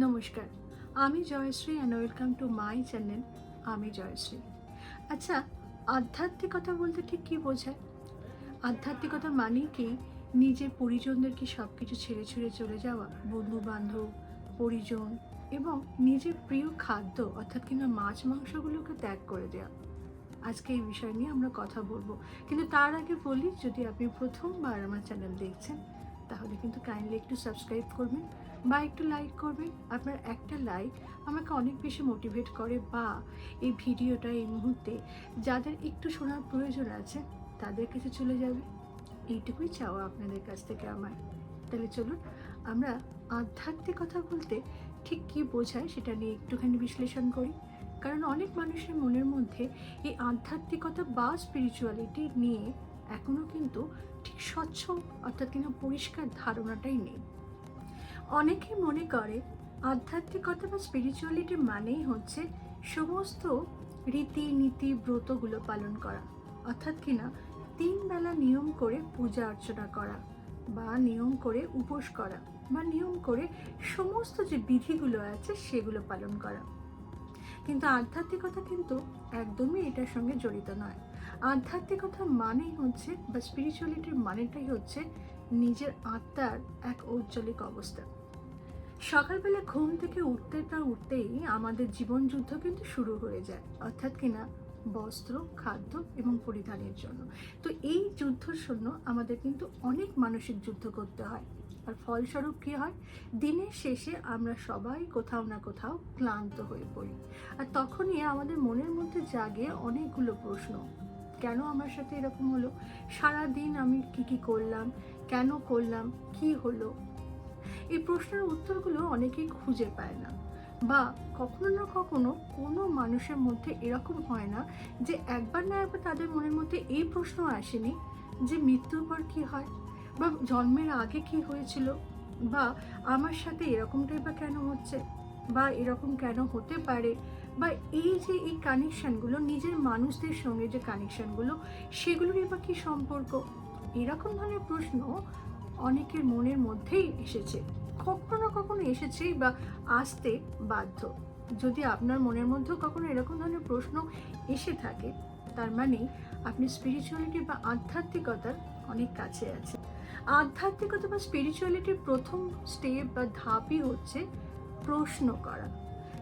নমস্কার। আমি Jayashree and welcome to my channel আমি জয়শ্রী। আচ্ছা আধ্যাত্মিকতা বলতে ঠিক কী বোঝায়? আধ্যাত্মিকতা মানেই কি নিজের পরিজনদেরকে সব কিছু ছেড়ে ছেড়ে চলে যাওয়া? বন্ধু বান্ধব পরিজন এবং নিজের প্রিয় খাদ্য অর্থাৎ কিনা মাছ, মাংসগুলোকে ত্যাগ করে দেওয়া। আজকে এই বিষয় নিয়ে আমরা কথা বলব। কিন্তু তার আগে বলি, যদি আপনি প্রথমবার আমার চ্যানেল দেখছেন, তাহলে কিন্তু কাইন্ডলি একটু সাবস্ক্রাইব করবেন। বা একটু লাইক করবেন আপনার একটা লাইক আমাকে অনেক বেশি মোটিভেট করে বা এই ভিডিওটা এই মুহূর্তে যাদের একটু শোনার প্রয়োজন আছে, তাদের কাছে চলে যাবে। এইটুকুই চাওয়া আপনাদের কাছ থেকে আমার। তাহলে চলুন, আমরা আধ্যাত্মিকতা বলতে ঠিক কী বোঝায় সেটা নিয়ে একটুখানি বিশ্লেষণ করি। কারণ অনেক মানুষের মনের মধ্যে এই আধ্যাত্মিকতা বা স্পিরিচুয়ালিটি নিয়ে এখনও কিন্তু ঠিক স্বচ্ছ অর্থাৎ কিনা পরিষ্কার ধারণাটাই নেই। অনেকে মনে করে আধ্যাত্মিকতা বা স্পিরিচুয়ালিটি মানেই হচ্ছে সমস্ত রীতি নীতি ব্রতগুলো পালন করা। অর্থাৎ কিনা তিন বেলা নিয়ম করে পূজা অর্চনা করা বা নিয়ম করে উপোস করা বা নিয়ম করে সমস্ত যে বিধিগুলো আছে সেগুলো পালন করা। কিন্তু আধ্যাত্মিকতা কিন্তু একদমই এটার সঙ্গে জড়িত নয়। আধ্যাত্মিকতা মানেই হচ্ছে বা স্পিরিচুয়ালিটির মানেটাই হচ্ছে নিজের আত্মার এক ঔজ্জ্বলিক অবস্থা। সকালবেলা ঘুম থেকে উঠতে না উঠতেই আমাদের জীবন যুদ্ধ কিন্তু শুরু হয়ে যায়। অর্থাৎ কিনা বস্ত্র, খাদ্য এবং পরিধানের জন্য। তো এই যুদ্ধর জন্য আমাদের কিন্তু অনেক মানসিক যুদ্ধ করতে হয়। আর ফলস্বরূপ কী হয়? দিনের শেষে আমরা সবাই কোথাও না কোথাও ক্লান্ত হয়ে পড়ি। আর তখনই আমাদের মনের মধ্যে জাগে অনেকগুলো প্রশ্ন। কেন আমার সাথে এরকম হলো? সারা দিন আমি কি কি করলাম? কেন করলাম? কি হলো? এই প্রশ্নের উত্তরগুলো অনেকেই খুঁজে পায় না বা কখনো না কখনো কোনো মানুষের মধ্যে এরকম হয় না যে একবার না একবার তাদের মনের মধ্যে এই প্রশ্ন আসেনি যে মৃত্যুর পর কী হয় বা জন্মের আগে কি হয়েছিল বা আমার সাথে এরকমটাই বা কেন হচ্ছে বা এরকম কেন হতে পারে বা এই যে এই কানেকশানগুলো নিজের মানুষদের সঙ্গে যে কানেকশানগুলো সেগুলোরই বা কী সম্পর্ক? এরকম ধরনের প্রশ্ন অনেকের মনের মধ্যেই এসেছে। কখনো কখনো এসেছেই বা আসতে বাধ্য। যদি আপনার মনের মধ্যেও কখনো এরকম ধরনের প্রশ্ন এসে থাকে, তার মানে আপনি স্পিরিচুয়ালিটি বা আধ্যাত্মিকতার অনেক কাছে আছে আধ্যাত্মিকতা বা স্পিরিচুয়ালিটির প্রথম স্টেপ বা ধাপই হচ্ছে প্রশ্ন করা।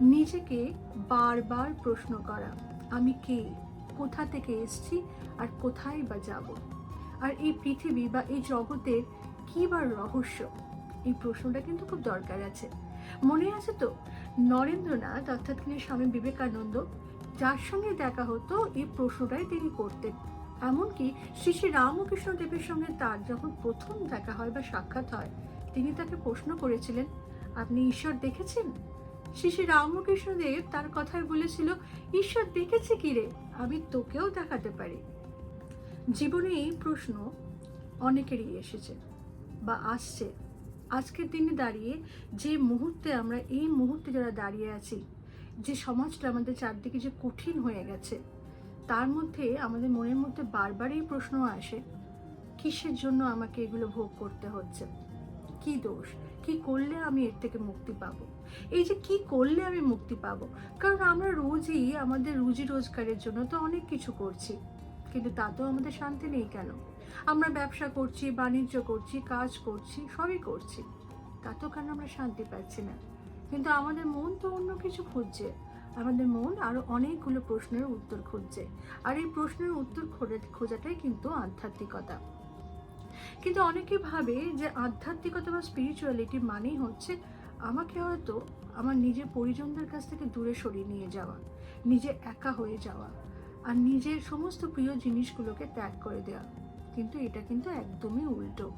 নিজেকে বারবার প্রশ্ন করা, আমি কে? কোথা থেকে এসছি? আর কোথায় বা যাব? আর এই পৃথিবী বা এই জগতের কী বা রহস্য? এই প্রশ্নটা কিন্তু খুব দরকার আছে। মনে আছে তো, নরেন্দ্রনাথ অর্থাৎ তিনি স্বামী বিবেকানন্দ, যার সঙ্গে দেখা হতো এই প্রশ্নটাই তিনি করতেন। এমনকি শ্রী শ্রী রামকৃষ্ণ দেবের সঙ্গে তার যখন প্রথম দেখা হয় বা সাক্ষাৎ হয়, তিনি তাকে প্রশ্ন করেছিলেন, আপনি ঈশ্বর দেখেছেন? শ্রী শ্রী রামকৃষ্ণ দেব তার কথায় বলেছিল, ঈশ্বর দেখেছে কি রে? আমি তোকেও দেখাতে পারি। জীবনে এই প্রশ্ন অনেকেরই এসেছে বা আসছে। আজকের দিনে দাঁড়িয়ে যে মুহূর্তে আমরা, এই মুহূর্তে যারা দাঁড়িয়ে আছি, যে সমাজটা আমাদের চারদিকে যে কঠিন হয়ে গেছে, তার মধ্যে আমাদের মনের মধ্যে বারবারই প্রশ্ন আসে, কিসের জন্য আমাকে এগুলো ভোগ করতে হচ্ছে? কি দোষ? কি করলে আমি এর থেকে মুক্তি পাবো? এই যে কি করলে আমি মুক্তি পাবো? কারণ আমরা রোজই আমাদের রুজি রোজগারের জন্য তো অনেক কিছু করছি, কিন্তু তাতেও আমাদের শান্তি নেই কেন? আমরা ব্যবসা করছি, বাণিজ্য করছি, কাজ করছি, সবই করছি। তাতেও কেন আমরা শান্তি পাচ্ছি না? কিন্তু আমাদের মন তো অন্য কিছু খুঁজছে। আমাদের মন আরও অনেকগুলো প্রশ্নের উত্তর খুঁজছে। আর এই প্রশ্নের উত্তর খোঁজা- খোঁজাটাই কিন্তু আধ্যাত্মিকতা। কিন্তু অনেকে ভাবে যে আধ্যাত্মিকতা বা স্পিরিচুয়ালিটি মানেই হচ্ছে আমাকে হয়তো আমার নিজের পরিজনদের কাছ থেকে দূরে সরিয়ে নিয়ে যাওয়া, নিজে একা হয়ে যাওয়া, আর নিজের সমস্ত প্রিয় জিনিসগুলোকে ত্যাগ করে দেওয়া। কিন্তু এটা কিন্তু একদমই উল্টো।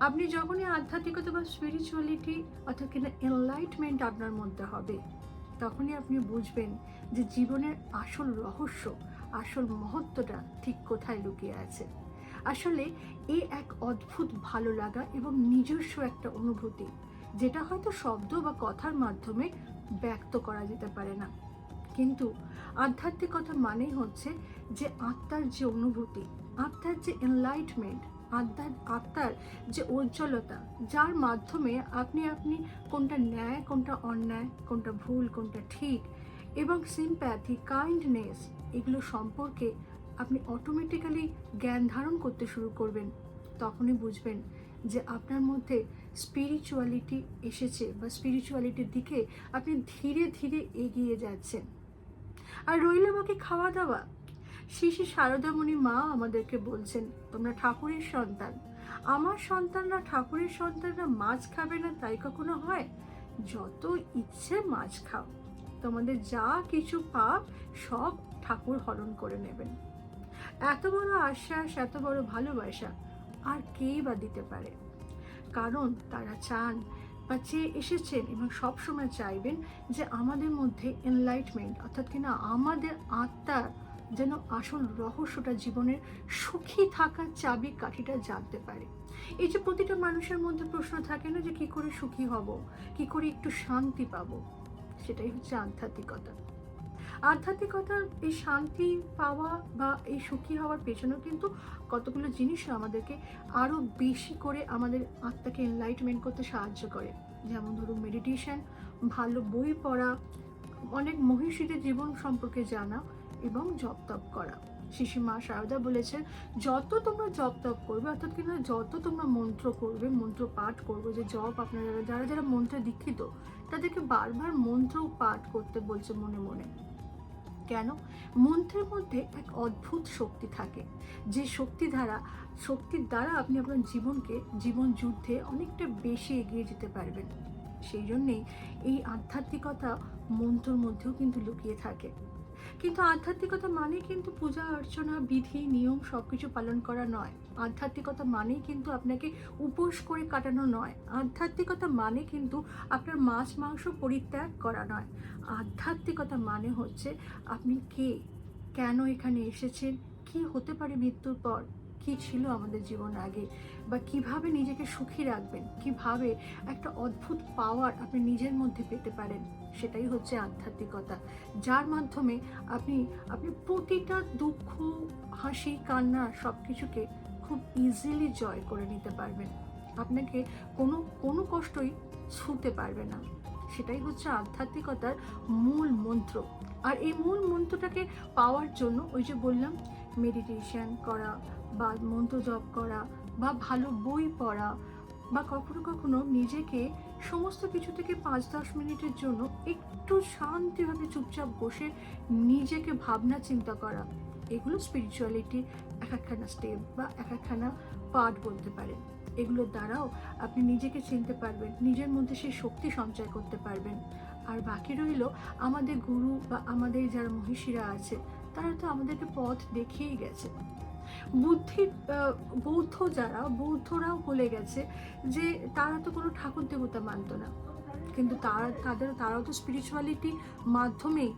আপনি যখনই আধ্যাত্মিকতা বা স্পিরিচুয়ালিটি অর্থাৎ কিনা এনলাইটমেন্ট আপনার মধ্যে হবে, তখনই আপনি বুঝবেন যে জীবনের আসল রহস্য, আসল মহত্বটা ঠিক কোথায় লুকিয়ে আছে। আসলে এ এক অদ্ভুত ভালো লাগা এবং নিজস্ব একটা অনুভূতি, যেটা হয়তো শব্দ বা কথার মাধ্যমে ব্যক্ত করা যেতে পারে না। কিন্তু আধ্যাত্মিকতা মানেই হচ্ছে যে আত্মার যে অনুভূতি আত্মার যে এনলাইটমেন্ট আত্মার আত্মার যে উজ্জ্বলতা, যার মাধ্যমে আপনি আপনি কোনটা ন্যায়, কোনটা অন্যায়, কোনটা ভুল, কোনটা ঠিক এবং সিম্প্যাথি কাইন্ডনেস এগুলো সম্পর্কে আপনি অটোমেটিক্যালি জ্ঞান ধারণ করতে শুরু করবেন। তখনই বুঝবেন যে আপনার মধ্যে স্পিরিচুয়ালিটি এসেছে বা স্পিরিচুয়ালিটির দিকে আপনি ধীরে ধীরে এগিয়ে যাচ্ছেন। আর রইল বাকি খাওয়া দাওয়া। শ্রী শ্রী শারদামণি মা আমাদেরকে বলছেন, তোমরা ঠাকুরের সন্তান। আমার সন্তানরা ঠাকুরের সন্তানরা মাছ খাবে না, তাই কখনো হয়? যত ইচ্ছে মাছ খাও। তোমাদের যা কিছু পাপ, সব ঠাকুর হরণ করে নেবেন। এত বড় আশ্বাস, এত বড় ভালোবাসা, আর কেই বা দিতে পারে? কারণ তারা চান বা চেয়ে এসেছেন এবং সবসময় চাইবেন যে আমাদের মধ্যে এনলাইটমেন্ট অর্থাৎ কিনা আমাদের আত্মার যেন আসল রহস্যটা জীবনের সুখী থাকার চাবি কাঠিটা জানতে পারে। এই যে প্রতিটা মানুষের মধ্যে প্রশ্ন থাকে না যে, কি করে সুখী হব? কি করে একটু শান্তি পাবো? সেটাই হচ্ছে আধ্যাত্মিকতা। আধ্যাত্মিকতার এই শান্তি পাওয়া বা এই সুখী হওয়ার পেছনেও কিন্তু কতগুলো জিনিস আমাদেরকে আরও বেশি করে আমাদের আত্মাকে এনলাইটমেন্ট করতে সাহায্য করে। যেমন ধরুন মেডিটেশন ভালো বই পড়া, অনেক মহিষীদের জীবন সম্পর্কে জানা এবং জপ তপ করা। শিশি মা শারদা বলেছেন, যত তোমরা জপ তপ করবে, অর্থাৎ কিনা যত তোমরা মন্ত্র করবে, মন্ত্র পাঠ করবে, যে জপ আপনারা যারা যারা মন্ত্রে দীক্ষিত, তাদেরকে বারবার মন্ত্র পাঠ করতে বলছে মনে মনে। কেন? মন্ত্রের মধ্যে এক অদ্ভুত শক্তি থাকে। যে শক্তি দ্বারা, শক্তির দ্বারা আপনি আপনার জীবনকে, জীবন যুদ্ধে অনেকটা বেশি এগিয়ে যেতে পারবেন। সেই জন্যেই এই আধ্যাত্মিকতা মন্ত্রর মধ্যেও কিন্তু লুকিয়ে থাকে। কিন্তু আধ্যাত্মিকতা মানে কিন্তু পূজা, অর্চনা, বিধি, নিয়ম সব কিছু পালন করা নয়। আধ্যাত্মিকতা মানেই কিন্তু আপনাকে উপোস করে কাটানো নয়। আধ্যাত্মিকতা মানে কিন্তু আপনার মাছ, মাংস পরিত্যাগ করা নয়। আধ্যাত্মিকতা মানে হচ্ছে আপনি কে? কেন এখানে এসেছেন? কি হতে পারে মৃত্যুর পর? কি ছিল আমাদের জীবন আগে? বা কীভাবে নিজেকে সুখী রাখবেন? কীভাবে একটা অদ্ভুত পাওয়ার আপনি নিজের মধ্যে পেতে পারেন? সেটাই হচ্ছে আধ্যাত্মিকতা। যার মাধ্যমে আপনি আপনি প্রতিটা দুঃখ, হাসি, কান্না সব কিছুকে খুব ইজিলি জয় করে নিতে পারবেন। আপনাকে কোনো কোনো কষ্টই ছুঁতে পারবে না। সেটাই হচ্ছে আধ্যাত্মিকতার মূল মন্ত্র। আর এই মূল মন্ত্রটাকে পাওয়ার জন্য ওই যে বললাম মেডিটেশন করা বা মন্ত্র জপ করা বা ভালো বই পড়া বা কখনো কখনো নিজেকে সমস্ত কিছু থেকে পাঁচ, দশ মিনিটের জন্য একটু শান্তিভাবে চুপচাপ বসে নিজেকে ভাবনা চিন্তা করা। এগুলো স্পিরিচুয়ালিটির এক একখানা স্টেপ বা এক একখানা পার্ট বলতে পারেন এগুলোর দ্বারাও আপনি নিজেকে চিনতে পারবেন, নিজের মধ্যে সেই শক্তি সঞ্চয় করতে পারবেন। আর বাকি রইল আমাদের গুরু বা আমাদের যারা মহিষীরা আছে তারা তো আমাদেরকে পথ দেখিয়েই গেছে। বুদ্ধি বৌদ্ধ যারা, বৌদ্ধরাও বলে গেছে যে তারা তো কোনো ঠাকুর দেবতা মানতো না। কিন্তু তারা, তাদের, তারাও তো স্পিরিচুয়ালিটি মাধ্যমেই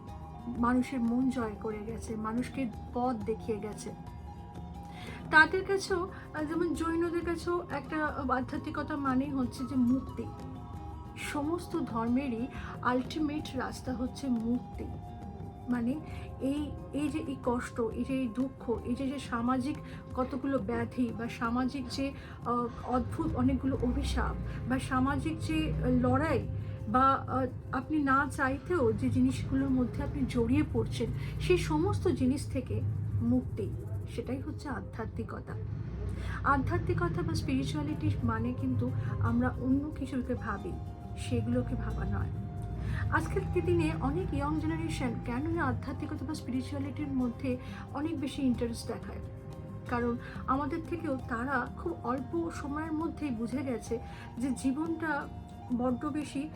মানুষের মন জয় করে গেছে, মানুষকে পথ দেখিয়ে গেছে। তাদের কাছেও যেমন জৈনদের কাছেও একটা আধ্যাত্মিকতা মানেই হচ্ছে যে মুক্তি। সমস্ত ধর্মেরই আলটিমেট রাস্তা হচ্ছে মুক্তি। মানে এই এই যে এই কষ্ট, এই যে এই দুঃখ, এই যে যে সামাজিক কতগুলো ব্যাধি বা সামাজিক যে অদ্ভুত অনেকগুলো অভিশাপ বা সামাজিক যে লড়াই বা আপনি না চাইতেও যে জিনিসগুলোর মধ্যে আপনি জড়িয়ে পড়ছেন, সেই সমস্ত জিনিস থেকে মুক্তি, সেটাই হচ্ছে আধ্যাত্মিকতা। আধ্যাত্মিকতা বা স্পিরিচুয়ালিটি মানে কিন্তু আমরা অন্য কিছুকে ভাবি, সেগুলোকে ভাবা নয়। আজকের দিনে অনেক ইয়ং জেনারেশন কেন এই আধ্যাত্মিকতা বা স্পিরিচুয়ালিটির মধ্যে অনেক বেশি ইন্টারেস্ট দেখায়? কারণ আমাদের থেকেও তারা খুব অল্প সময়ের মধ্যেই বুঝে গেছে যে জীবনটা বড্ড বেশি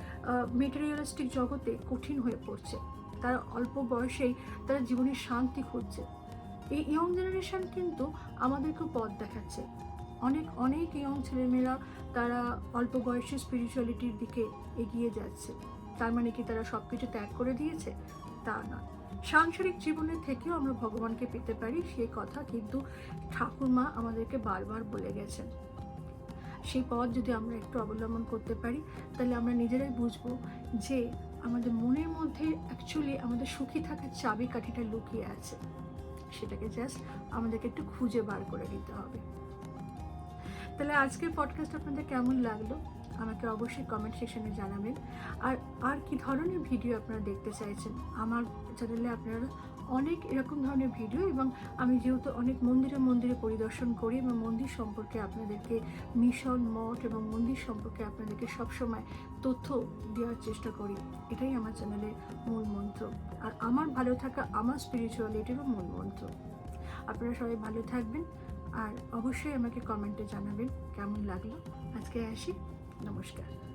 মেটেরিয়ালিস্টিক জগতে কঠিন হয়ে পড়ছে। তারা অল্প বয়সেই তারা জীবনের শান্তি খুঁজছে। এই ইয়ং জেনারেশন কিন্তু আমাদেরকে পথ দেখাচ্ছে। অনেক অনেক ইয়ং ছেলেমেয়েরা তারা অল্প বয়সে স্পিরিচুয়ালিটির দিকে এগিয়ে যাচ্ছে। তার মানে কি তারা সব কিছু ত্যাগ করে দিয়েছে? তা নয়। সাংসারিক জীবনের থেকেও আমরা ভগবানকে পেতে পারি সেই কথা কিন্তু ঠাকুরমা আমাদেরকে বারবার বলে গেছেন। সেই পথ যদি আমরা একটু অবলম্বন করতে পারি, তাহলে আমরা নিজেরাই বুঝব যে আমাদের মনের মধ্যে অ্যাকচুয়ালি আমাদের সুখী থাকার চাবিকাঠিটা লুকিয়ে আছে। সেটাকে জাস্ট আমাদেরকে একটু খুঁজে বার করে দিতে হবে। তাহলে আজকের পডকাস্ট আপনাদের কেমন লাগল? আমাকে অবশ্যই কমেন্ট সেকশনে জানাবেন। আর আর কি ধরনের ভিডিও আপনারা দেখতে চাইছেন? আমার চ্যানেলে আপনারা অনেক এরকম ধরনের ভিডিও এবং আমি যেহেতু অনেক মন্দিরে মন্দিরে পরিদর্শন করি এবং মন্দির সম্পর্কে আপনাদেরকে মিশন মঠ এবং মন্দির সম্পর্কে আপনাদেরকে সবসময় তথ্য দেওয়ার চেষ্টা করি। এটাই আমার চ্যানেলের মূল মন্ত্র। আর আমার ভালো থাকা আমার স্পিরিচুয়ালিটিরও মূল মন্ত্র। আপনারা সবাই ভালো থাকবেন। আর অবশ্যই আমাকে কমেন্টে জানাবেন কেমন লাগল। আজকে আসি। নমস্কার।